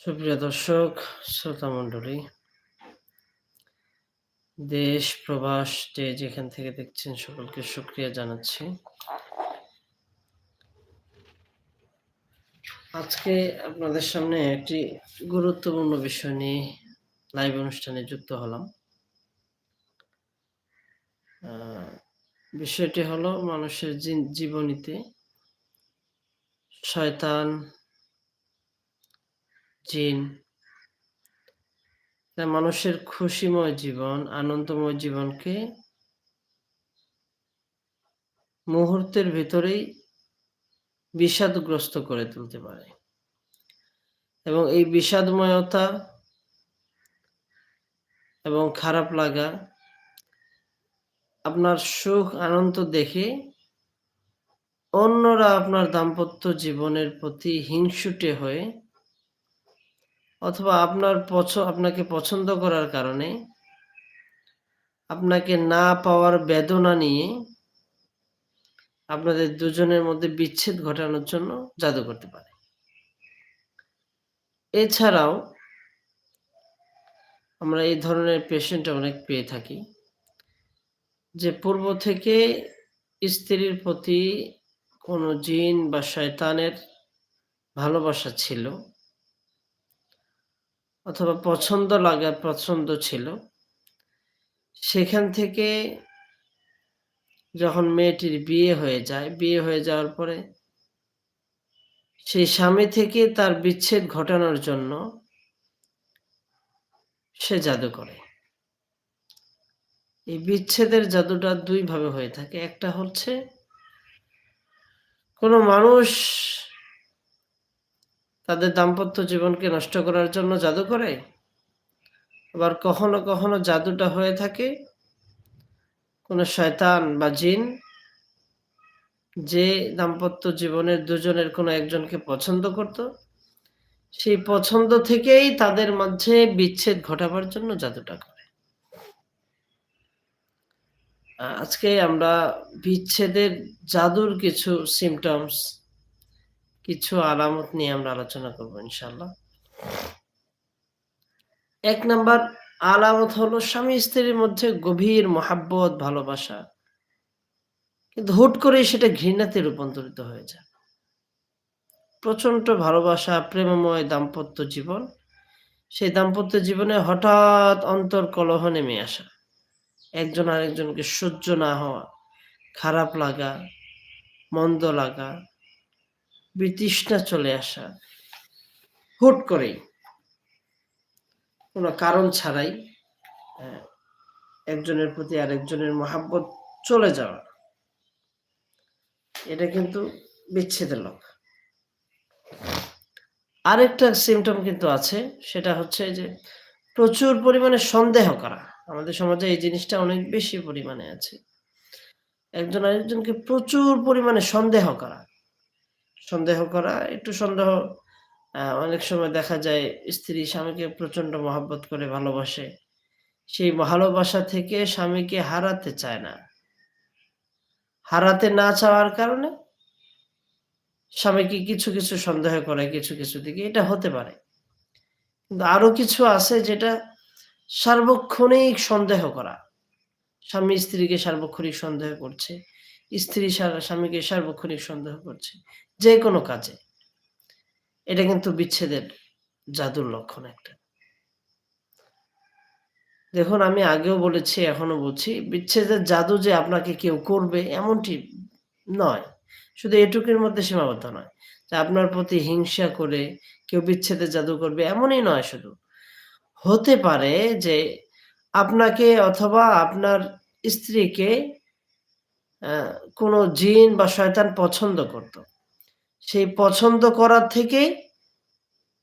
সুপ্রিয় দর্শক, শ্রোতা মণ্ডলী, দেশ, প্রবাস, যে যেখান থেকে দেখছেন সকলকে সুক্রিয়া জানাচ্ছি। আজকে আপনাদের সামনে একটি গুরুত্বপূর্ণ বিষয় নিয়ে লাইভ অনুষ্ঠানে যুক্ত হলাম। বিষয়টি হলো মানুষের জীবনীতে শয়তান জিন মানুষের খুশিময় জীবন, আনন্দময় জীবনকে মুহূর্তের ভিতরেই বিষাদগ্রস্ত করে তুলতে পারে। এবং এই বিষাদময়তা এবং খারাপ লাগা আপনার সুখ, আনন্দ দেখে অন্যরা আপনার দাম্পত্য জীবনের প্রতি হিংসুটে হয়ে অথবা আপনার পছ, আপনাকে পছন্দ করার কারণে আপনাকে না পাওয়ার বেদনা নিয়ে আপনাদের দুজনের মধ্যে বিচ্ছেদ ঘটানোর জন্য জাদু করতে পারে। এছাড়াও আমরা এই ধরনের পেশেন্ট অনেক পেয়ে থাকি যে পূর্ব থেকে স্ত্রীর প্রতি কোনো জিন বা শয়তানের ভালোবাসা ছিল। অথবা পছন্দ লাগার পছন্দ ছিল। সেখান থেকে যখন মেয়েটির বিয়ে হয়ে যায়, বিয়ে হয়ে যাওয়ার পরে সেই স্বামী থেকে তার বিচ্ছেদ ঘটানোর জন্য সে জাদু করে। এই বিচ্ছেদের জাদুটা দুই ভাবে হয়ে থাকে। একটা হচ্ছে কোনো মানুষ তাদের দাম্পত্য জীবনকে নষ্ট করার জন্য জাদু করে? আবার কখনো কখনো জাদুটা হয়ে থাকে কোনো শয়তান বা জিন যে দাম্পত্য জীবনের দুজনের কোনো একজনকে পছন্দ করত। সেই পছন্দ থেকেই তাদের মধ্যে বিচ্ছেদ ঘটাবার জন্য জাদুটা করে। আজকে আমরা বিচ্ছেদের জাদুর কিছু সিমটমস কিছু আলামত নিয়ে আমরা আলোচনা করব ইনশাল্লাহ এক নাম্বার, আলামত হলো স্বামী স্ত্রীর মধ্যে গভীর মহাব্বত, ভালোবাসা। কিন্তু হুট করে সেটা ঘৃণাতে রূপান্তরিত হয়ে যায়। প্রচণ্ড ভালোবাসা, প্রেমময় দাম্পত্য জীবন। সেই দাম্পত্য জীবনে হঠাৎ অন্তর কলহ নেমে আসা। একজন আরেকজনকে সহ্য না হওয়া, খারাপ লাগা, মন্দ লাগা বিতৃষ্ণা চলে আসা। হুট করেই, কোনো কারণ ছাড়াই একজনের প্রতি আরেকজনের মহাব্বত চলে যাওয়া। এটা কিন্তু বিচ্ছেদের লোক। আরেকটা সিমটম কিন্তু আছে, সেটা হচ্ছে যে প্রচুর পরিমাণে সন্দেহ করা। আমাদের সমাজে এই জিনিসটা অনেক বেশি পরিমাণে আছে। একজন আরেকজনকে প্রচুর পরিমাণে সন্দেহ করা। সন্দেহ করা, একটু সন্দেহ অনেক সময় দেখা যায় স্ত্রী স্বামীকে প্রচণ্ড মহাব্বত করে ভালোবাসে। সেই ভালোবাসা থেকে স্বামীকে হারাতে চায় না। হারাতে না চাওয়ার কারণে স্বামীকে কিছু কিছু সন্দেহ করে, কিছু কিছু দিকে। এটা হতে পারে। কিন্তু আরও কিছু আছে যেটা সার্বক্ষণিক সন্দেহ করা। স্বামী স্ত্রীকে সার্বক্ষণিক সন্দেহ করছে। স্ত্রী সারা স্বামীকে সার্বক্ষণিক সন্দেহ করছে, যে কোনো কাজে। এটা কিন্তু বিচ্ছেদের জাদুর লক্ষণ একটা। দেখুন, আমি আগেও বলেছি এখনও বলছি, বিচ্ছেদের জাদু যে আপনাকে কেউ করবে এমনটি নয়। শুধু এটুকুর মধ্যে সীমাবদ্ধ নয়। যে আপনার প্রতি হিংসা করে কেউ বিচ্ছেদের জাদু করবে এমনই নয় শুধু। হতে পারে যে আপনাকে অথবা আপনার স্ত্রীকে কোনো জিন বা শয়তান পছন্দ করত। সেই পছন্দ করার থেকে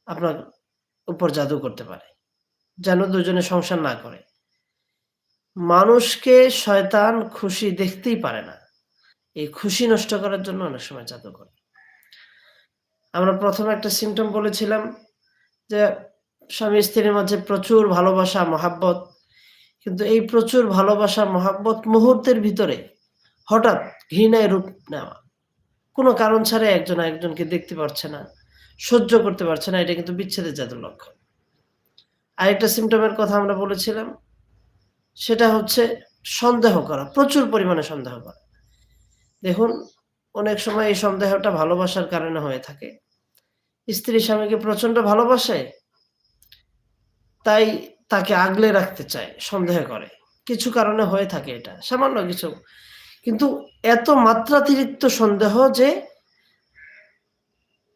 আপনার উপর জাদু করতে পারে, যেন দুজনে সংসার না করে। মানুষকে শয়তান খুশি দেখতেই পারে না। এই খুশি নষ্ট করার জন্য অনেক সময় জাদু করে। আমরা প্রথমে একটা সিমটম বলেছিলাম যে, স্বামী স্ত্রীর মাঝে প্রচুর ভালোবাসা, মহাব্বত। কিন্তু এই প্রচুর ভালোবাসা, মহাব্বত মুহূর্তের ভিতরে হঠাৎ ঘৃণায় রূপ নেওয়া। কোনো কারণ ছাড়া একজন একজনকে দেখতে পারছে না, সহ্য করতে পারছে না, এটা কিন্তু বিচ্ছেদের জাদুর লক্ষণ। আরেকটা সিমটমের কথা আমরা বলেছিলাম, সেটা হচ্ছে সন্দেহ করা, প্রচুর পরিমাণে সন্দেহ করা। দেখুন, অনেক সময় এই সন্দেহটা ভালোবাসার কারণে হয়ে থাকে। স্ত্রী স্বামীকে প্রচণ্ড ভালোবাসে, তাই তাকে আগলে রাখতে চায়, সন্দেহ করে। কিছু কারণে হয়ে থাকে এটা, সামান্য কিছু কিন্তু এত মাত্রাতিরিক্ত সন্দেহ যে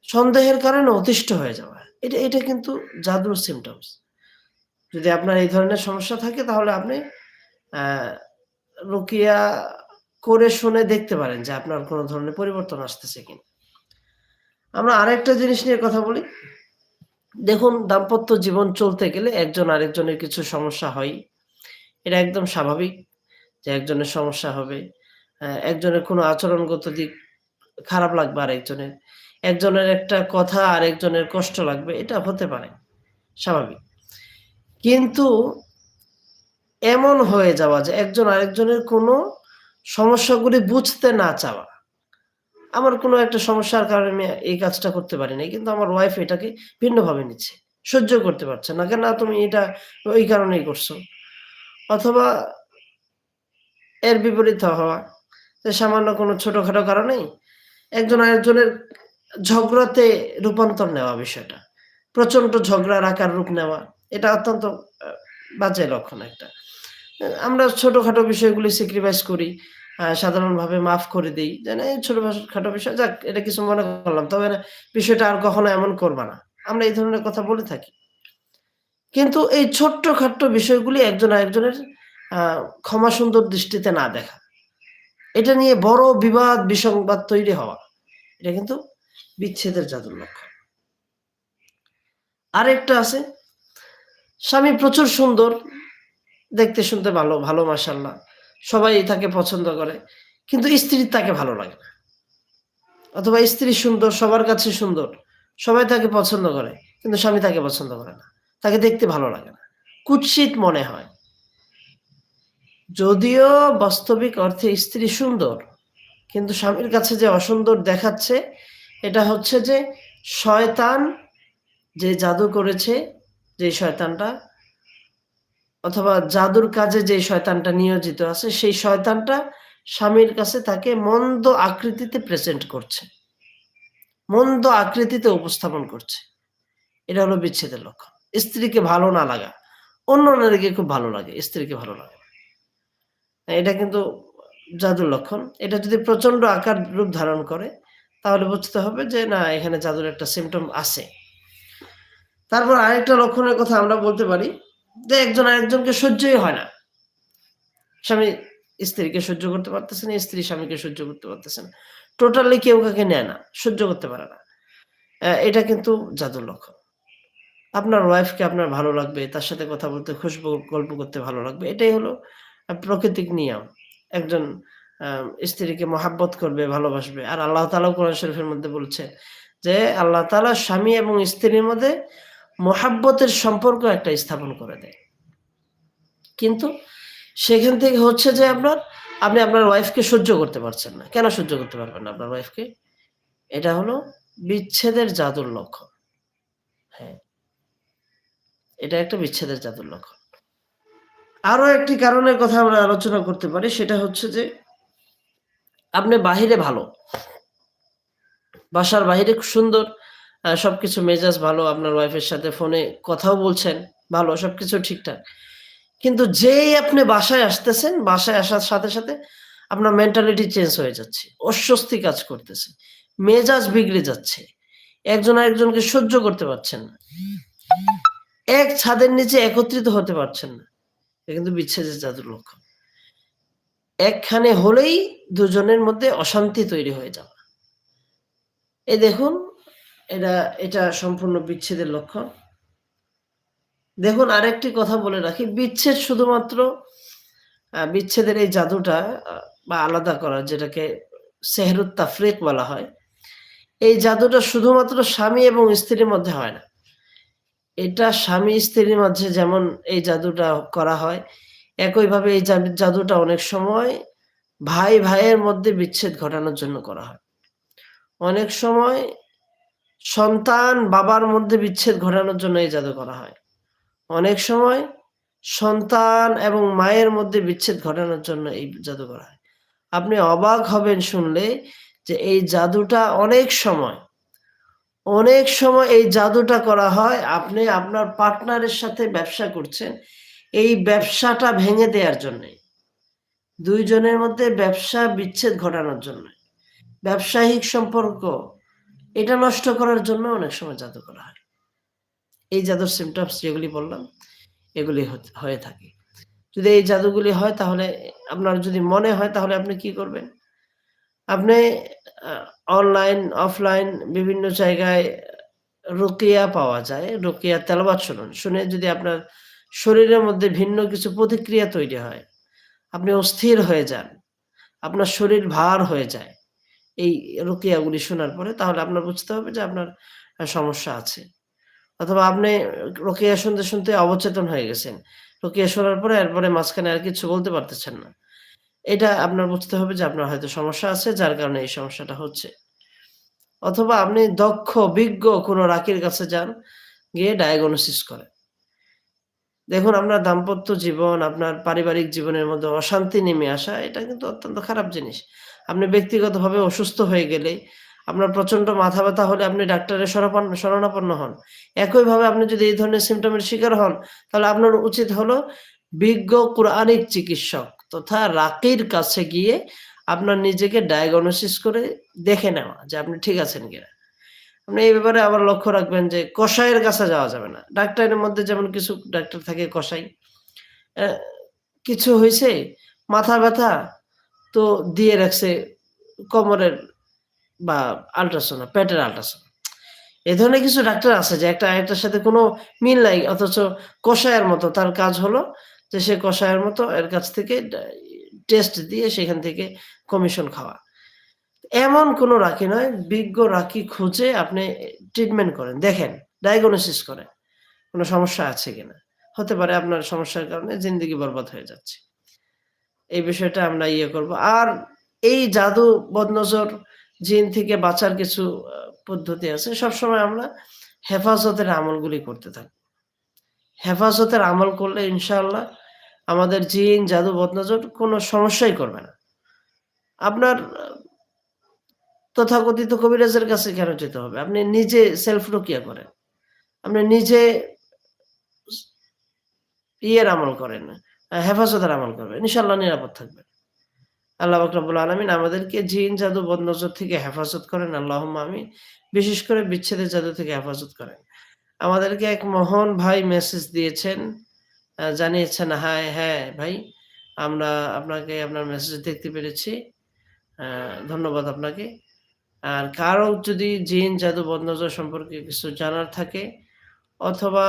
সন্দেহের কারণে অতিষ্ঠ হয়ে যাওয়া। এটা এটা কিন্তু জাদুর সিমটমস যদি আপনার এই ধরনের সমস্যা থাকে, তাহলে আপনি রুকিয়া করে শুনে দেখতে পারেন যে আপনার কোনো ধরনের পরিবর্তন আসতেছে কিনা। আমরা আরেকটা জিনিস নিয়ে কথা বলি। দেখুন, দাম্পত্য জীবন চলতে গেলে একজন আরেকজনের কিছু সমস্যা হয়। এটা একদম স্বাভাবিক যে একজনের সমস্যা হবে। একজনের কোনো আচরণগত দিক খারাপ লাগবে আরেকজনের। একজনের একটা কথা আরেকজনের কষ্ট লাগবে, এটা হতে পারে, স্বাভাবিক। কিন্তু এমন হয়ে যাওয়া যে একজন আরেকজনের কোনো সমস্যাগুলি বুঝতে না চাওয়া। আমার কোনো একটা সমস্যার কারণে আমি এই কাজটা করতে পারি না কিন্তু আমার ওয়াইফ এটাকে ভিন্নভাবে নিচ্ছে, সহ্য করতে পারছে না, কেন তুমি এটা ওই কারণেই করছ? অথবা এর বিপরীত হওয়া সামান্য কোনো ছোটখাটো কারণেই একজন আরেকজনের ঝগড়াতে রূপান্তর নেওয়া বিষয়টা প্রচণ্ড ঝগড়ার আকার রূপ নেওয়া, এটা অত্যন্ত বাজে লক্ষণ একটা। আমরা ছোটখাটো বিষয়গুলি স্যাক্রিফাইস করি সাধারণভাবে মাফ করে দিই যে না এই ছোটখাটো বিষয়, যাক, এটা কিছু মনে করলাম, তবে বিষয়টা আর কখনো এমন করবা না। আমরা এই ধরনের কথা বলে থাকি। কিন্তু এই ছোট্ট খাট্ট বিষয়গুলি একজন আরেকজনের ক্ষমা সুন্দর দৃষ্টিতে না দেখা এটা নিয়ে বড় বিবাদ, বিসংবাদ তৈরি হওয়া। এটা কিন্তু বিচ্ছেদের জাদুর লক্ষণ। আরেকটা আছে, স্বামী প্রচুর সুন্দর, দেখতে শুনতে ভালো ভালো মাসাল্লাহ সবাই তাকে পছন্দ করে, কিন্তু স্ত্রীর তাকে ভালো লাগে না। অথবা স্ত্রী সুন্দর, সবার কাছে সুন্দর, সবাই তাকে পছন্দ করে, কিন্তু স্বামী তাকে পছন্দ করে না। তাকে দেখতে ভালো লাগে না। কুৎসিত মনে হয়। যদিও বাস্তবিক অর্থে স্ত্রী সুন্দর, কিন্তু স্বামীর কাছে যে অসুন্দর দেখাচ্ছে, এটা হচ্ছে যে শয়তান যে জাদু করেছে, যে শয়তানটা, অথবা জাদুর কাজে যে শয়তানটা নিয়োজিত আছে, সেই শয়তানটা স্বামীর কাছে তাকে মন্দ আকৃতিতে প্রেজেন্ট করছে। মন্দ আকৃতিতে উপস্থাপন করছে। এটা হলো বিচ্ছেদের লক্ষণ। স্ত্রীকে ভালো না লাগা। অন্য নারীকে খুব ভালো লাগে। স্ত্রীকে ভালো লাগে এটা কিন্তু জাদুর লক্ষণ। এটা যদি প্রচণ্ড আকার রূপ ধারণ করে, তাহলে বুঝতে হবে যে না, এখানে জাদুর একটা সিমটম আছে। তারপর আরেকটা লক্ষণের কথা আমরা বলতে পারি, যে একজন আরেকজনকে সহ্যই হয় না। স্বামী স্ত্রীকে সহ্য করতে পারতেছে না, স্ত্রী স্বামীকে সহ্য করতে পারতেছে না। টোটালি কেউ কাকে নেয় না, সহ্য করতে পারে না। এটা কিন্তু জাদুর লক্ষণ। আপনার ওয়াইফকে আপনার ভালো লাগবে, তার সাথে কথা বলতে, খুশবু গল্প করতে ভালো লাগবে, এটাই হলো প্রকৃতিক নিয়ম। একজন স্ত্রীকে মহাব্বত করবে, ভালোবাসবে। আর আল্লাহ তালাও কোরআন শরীফের মধ্যে বলছে যে, আল্লাহ তালা স্বামী এবং স্ত্রীর মধ্যে মহাব্বতের সম্পর্ক একটা স্থাপন করে দেয়। কিন্তু সেখান থেকে হচ্ছে যে আপনার, আপনি আপনার ওয়াইফকে সহ্য করতে পারছেন না। কেন সহ্য করতে পারবেন না আপনার ওয়াইফকে এটা হলো বিচ্ছেদের জাদুর লক্ষণ। হ্যাঁ। এটা একটা বিচ্ছেদের জাদুর লক্ষণ। আরও একটি কারণের কথা আমরা আলোচনা করতে পারি, সেটা হচ্ছে যে আপনি বাহিরে ভালো, বাসার বাহিরে খুব সুন্দর সবকিছু মেজাজ ভালো, আপনার ওয়াইফের সাথে ফোনে কথাও বলছেন, ভালো, সবকিছু ঠিকঠাক। কিন্তু যেই আপনি বাসায় আসতেছেন, বাসায় আসার সাথে সাথে আপনার মেন্টালিটি চেঞ্জ হয়ে যাচ্ছে, অস্বস্তি কাজ করতেছে, মেজাজ বিগড়ে যাচ্ছে, একজন আরেকজনকে সহ্য করতে পারছেন না, এক ছাদের নিচে একত্রিত হতে পারছেন না। কিন্তু বিচ্ছেদের জাদুর লক্ষণ। একখানে হলেই দুজনের মধ্যে অশান্তি তৈরি হয়ে যাওয়া এই দেখুন, এটা এটা সম্পূর্ণ বিচ্ছেদের লক্ষণ। দেখুন, আরেকটি কথা বলে রাখি, বিচ্ছেদ শুধুমাত্র বিচ্ছেদের এই জাদুটা বা আলাদা করা, যেটাকে সেহরুত তাফরিক বলা হয়, এই জাদুটা শুধুমাত্র স্বামী এবং স্ত্রীর মধ্যে হয় না। এটা স্বামী স্ত্রীর মাঝে যেমন এই জাদুটা করা হয়, একইভাবে এই জাদুটা অনেক সময় ভাই ভাইয়ের মধ্যে বিচ্ছেদ ঘটানোর জন্য করা হয়। অনেক সময় সন্তান বাবার মধ্যে বিচ্ছেদ ঘটানোর জন্য এই জাদু করা হয়। অনেক সময় সন্তান এবং মায়ের মধ্যে বিচ্ছেদ ঘটানোর জন্য এই জাদু করা হয়। আপনি অবাক হবেন শুনলে যে এই জাদুটা অনেক সময় অনেক সময় এই জাদুটা করা হয়, আপনি আপনার পার্টনারের সাথে ব্যবসা করছেন, এই ব্যবসাটা ভেঙে দেওয়ার জন্য। দুইজনের মধ্যে ব্যবসা বিচ্ছেদ ঘটানোর জন্য। ব্যবসায়িক সম্পর্ক, এটা নষ্ট করার জন্য অনেক সময় জাদু করা হয়। এই জাদুর সিমটমস যেগুলি বললাম, এগুলি হয়ে থাকে। যদি এই জাদুগুলি হয় তাহলে আপনার যদি মনে হয় তাহলে আপনি কি করবেন? আপনি অনলাইন অফলাইন বিভিন্ন জায়গায় রুকিয়া পাওয়া যায়, রুকিয়া তেলবাদ শুনুন। শুনে যদি আপনার শরীরের মধ্যে ভিন্ন কিছু প্রতিক্রিয়া তৈরি হয়, আপনি অস্থির হয়ে যান, আপনার শরীর ভার হয়ে যায়, এই রুকিয়াগুলি শোনার পরে তাহলে আপনার বুঝতে হবে যে আপনার সমস্যা আছে। অথবা আপনি রোকিয়া শুনতে শুনতে অবচেতন হয়ে গেছেন। রোকিয়া শোনার পরে এরপরে মাঝখানে আর কিছু বলতে পারতেছেন না। এটা আপনার বুঝতে হবে যে আপনার হয়তো সমস্যা আছে, যার কারণে এই সমস্যাটা হচ্ছে। অথবা আপনি দক্ষ, বিজ্ঞ কোনো রাকির কাছে যান, গিয়ে ডায়াগনোসিস করেন। দেখুন, আপনার দাম্পত্য জীবন, আপনার পারিবারিক জীবনের মধ্যে অশান্তি নেমে আসা, এটা কিন্তু অত্যন্ত খারাপ জিনিস। আপনি ব্যক্তিগতভাবে অসুস্থ হয়ে গেলে আপনার প্রচণ্ড মাথা ব্যথা হলে আপনি ডাক্তারের শরণাপন্ন হন। একইভাবে আপনি যদি এই ধরনের সিমটমের শিকার হন, তাহলে আপনার উচিত হলো বিজ্ঞ কোরআনিক চিকিৎসক। তথা রাকির কাছে গিয়ে আপনার নিজেকে ডায়াগনোসিস করে দেখে নেওয়া যে আপনি ঠিক আছেন কিনা। আপনি এই ব্যাপারে আবার লক্ষ্য রাখবেন যে কষাইয়ের কাছে যাওয়া যাবে না। ডাক্তারের মধ্যে যেমন কিছু ডাক্তার থাকে কষাই কিছু হয়েছে মাথা ব্যথা তো দিয়ে রাখছে কোমরের বা আল্ট্রাসাউন্ড পেটের আল্ট্রাসাউন্ড এ ধরনের কিছু ডাক্তার আছে যে একটা একটার সাথে কোনো মিল নাই, অথচ কষায়ের মতো তার কাজ হলো যে সে কষায়ের মতো এর কাছ থেকে টেস্ট দিয়ে সেখান থেকে কমিশন খাওয়া। এমন কোনো রাখি নয়, বিজ্ঞ রাখি খুঁজে আপনি ট্রিটমেন্ট করেন। দেখেন ডায়াগনোসিস করেন, কোনো সমস্যা আছে কিনা। হতে পারে আপনার সমস্যার কারণে জিন্দগি বরবাদ হয়ে যাচ্ছে। এই বিষয়টা আমরা ইয়ে করব। আর এই জাদু বদনজর, জিন থেকে বাঁচার কিছু পদ্ধতি আছে, সবসময় আমরা হেফাজতের আমলগুলি করতে থাকি। হেফাজতের আমল করলে ইনশাআল্লাহ আমাদের জিন, জাদু, বদনজর কোনো সমস্যাই করবে না। আপনার তথাকথিত কবিরাজের কাছে কেন যেতে হবে? আপনি নিজে সেলফ রুকিয়া করেন। আপনি নিজে ইয়ের আমল করেন, হেফাজতের আমল করবেন। ইনশাল্লাহ নিরাপদ থাকবেন। আল্লাহ বাকরাবুল আলমিন আমাদেরকে জিন, জাদু, বদনজর থেকে হেফাজত করেন। আল্লাহ আমি বিশেষ করে বিচ্ছেদের জাদু থেকে হেফাজত করেন। আমাদেরকে এক মহান ভাই মেসেজ দিয়েছেন জানিয়েছেন হ্যাঁ হ্যাঁ ভাই, আমরা আপনাকে, আপনার মেসেজ দেখতে পেরেছি। ধন্যবাদ আপনাকে। আর কারও যদি জিন, জাদু বদনজর সম্পর্কে কিছু জানার থাকে অথবা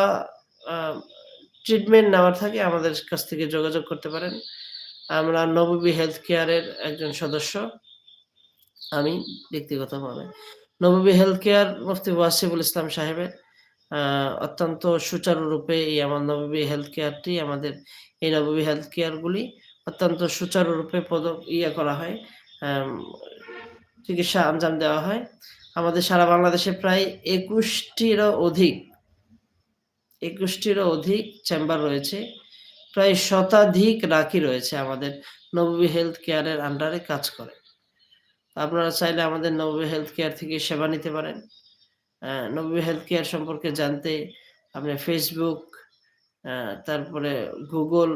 ট্রিটমেন্ট নেওয়ার থাকে, আমাদের কাছ থেকে যোগাযোগ করতে পারেন। আমরা নববী হেলথ কেয়ারের একজন সদস্য। আমি ব্যক্তিগতভাবে। নববী হেলথ কেয়ার মুফতি ওয়াসিবুল ইসলাম সাহেবের অত্যন্ত সুচারুরূপে এই আমার নববী হেলথ কেয়ারটি আমাদের এই নববী হেলথ কেয়ারগুলি অত্যন্ত সুচারুরূপে পদ ইয়ে করা হয় চিকিৎসা আঞ্জাম দেওয়া হয়। আমাদের সারা বাংলাদেশে প্রায় একুশটিরও অধিক একুশটিরও অধিক চেম্বার রয়েছে, প্রায় শতাধিক রাখি রয়েছে আমাদের নবী হেলথ কেয়ারের আন্ডারে কাজ করে। আপনারা চাইলে আমাদের নবী হেলথ কেয়ার থেকে সেবা নিতে পারেন। নবী হেলথ কেয়ার সম্পর্কে জানতে, আপনি ফেসবুক তারপরে গুগল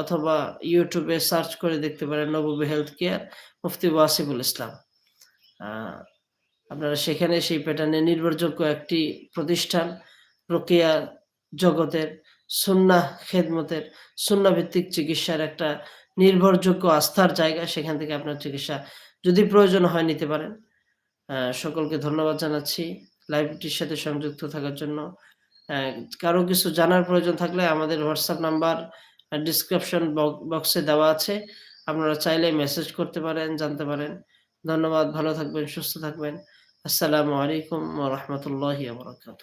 অথবা ইউটিউবে সার্চ করে দেখতে পারেন নবী হেলথ কেয়ার মুফতি ওয়াসিবুল ইসলাম। আপনারা সেখানে সেই প্যাটার্নে নির্ভরযোগ্য একটি প্রতিষ্ঠান প্রক্রিয়া জগতের সুন্না খেদমতের সুন্না ভিত্তিক চিকিৎসার একটা নির্ভরযোগ্য আস্থার জায়গা, সেখান থেকে আপনার চিকিৎসা যদি প্রয়োজন হয় নিতে পারেন। সকলকে ধন্যবাদ জানাচ্ছি। লাইভটির সাথে সংযুক্ত থাকার জন্য। কারও কিছু জানার প্রয়োজন থাকলে আমাদের হোয়াটসঅ্যাপ নাম্বার ডিসক্রিপশন বক্সে দেওয়া আছে। আপনারা চাইলে মেসেজ করতে পারেন, জানতে পারেন। ধন্যবাদ, ভালো থাকবেন, সুস্থ থাকবেন। আসসালামু আলাইকুম রহমতুল্লাহ বরকাত